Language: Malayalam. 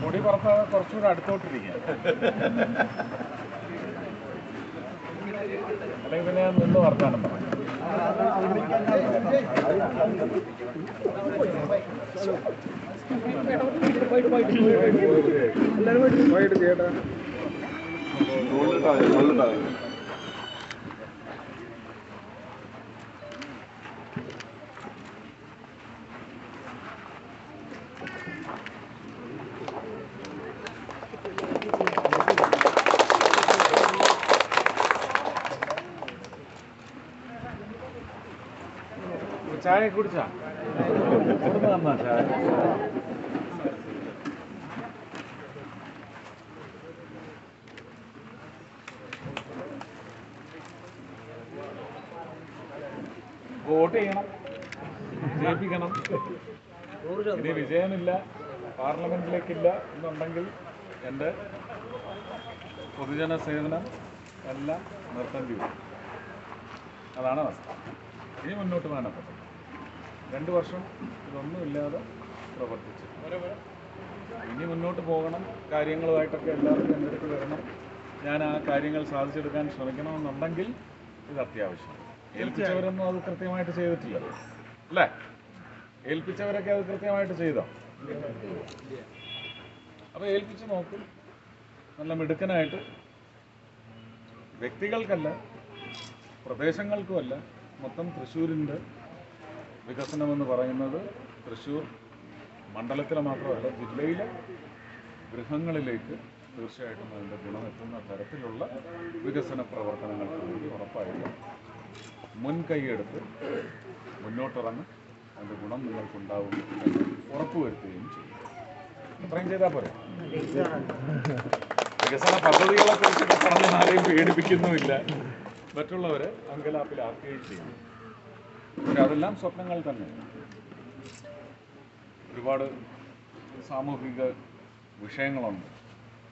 പൊടി പറത്താതെ കുറച്ചുകൂടെ അടുത്തോട്ടിരിക്കുക അല്ലെങ്കിൽ പിന്നെ ഞാൻ നിന്ന് വർത്താനം പറയാം ചായ കുടിച്ചാ? ചായ വോട്ട് ചെയ്യണം. ജയിപ്പിക്കണം. ഇനി വിജയനില്ല പാർലമെന്റിലേക്കില്ല എന്നുണ്ടെങ്കിൽ എന്റെ പൊതുജന സേവനം എല്ലാം നിർത്തേണ്ടി വരും. അതാണ് അവസ്ഥ. ഇനി മുന്നോട്ട് വേണപ്പെട്ടത് രണ്ട് വർഷം ഇതൊന്നുമില്ലാതെ പ്രവർത്തിച്ചു. ഇനി മുന്നോട്ട് പോകണം കാര്യങ്ങളുമായിട്ടൊക്കെ എല്ലാവർക്കും എന്റെ അടുത്ത് വരണം. ഞാൻ ആ കാര്യങ്ങൾ സാധിച്ചെടുക്കാൻ ശ്രമിക്കണമെന്നുണ്ടെങ്കിൽ ഇത് അത്യാവശ്യം ഏൽപ്പിച്ചവരൊന്നും അത് കൃത്യമായിട്ട് ചെയ്തിട്ടില്ല. അല്ലേ? ഏൽപ്പിച്ചവരൊക്കെ അത് കൃത്യമായിട്ട് ചെയ്തോ? അപ്പോൾ ഏൽപ്പിച്ചു നോക്കും. നല്ല മിടുക്കനായിട്ട്. വ്യക്തികൾക്കല്ല പ്രദേശങ്ങൾക്കുമല്ല മൊത്തം തൃശ്ശൂരിന്റെ വികസനമെന്ന് പറയുന്നത് തൃശ്ശൂർ മണ്ഡലത്തിലെ മാത്രമല്ല ജില്ലയിലെ ഗൃഹങ്ങളിലേക്ക് തീർച്ചയായിട്ടും അതിന്റെ ഗുണമെത്തുന്ന തരത്തിലുള്ള വികസന പ്രവർത്തനങ്ങൾക്ക് വേണ്ടി ഉറപ്പായിട്ട് മുൻകൈയെടുത്ത് മുന്നോട്ടിറങ്ങും. അതിന്റെ ഗുണം നിങ്ങൾക്കുണ്ടാവും ഉറപ്പുവരുത്തുകയും ചെയ്യും. അത്രയും ചെയ്താൽ പോരെ? വികസന പദ്ധതികളെ കുറിച്ചൊക്കെ പറഞ്ഞ് ആരെയും പേടിപ്പിക്കുന്നുമില്ല. മറ്റുള്ളവരെ അങ്കലാപ്പിലാക്കുകയും ചെയ്യും അതെല്ലാം സ്വപ്നങ്ങൾ തന്നെ. ഒരുപാട് സാമൂഹിക വിഷയങ്ങളുണ്ട്.